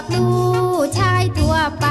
อกดูชายทั่วไป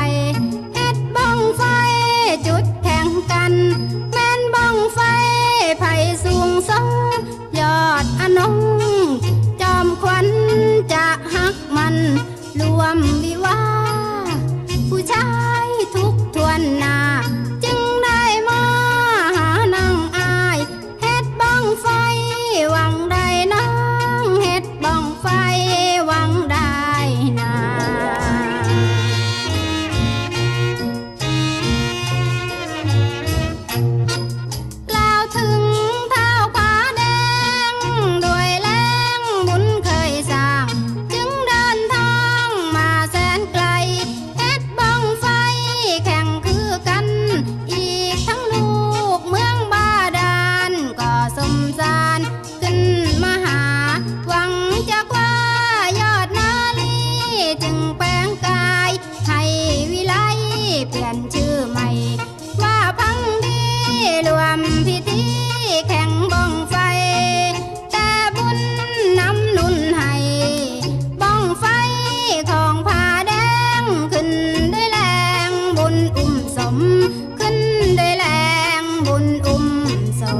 สม ขึ้นได้แรงบุญอุ้มสม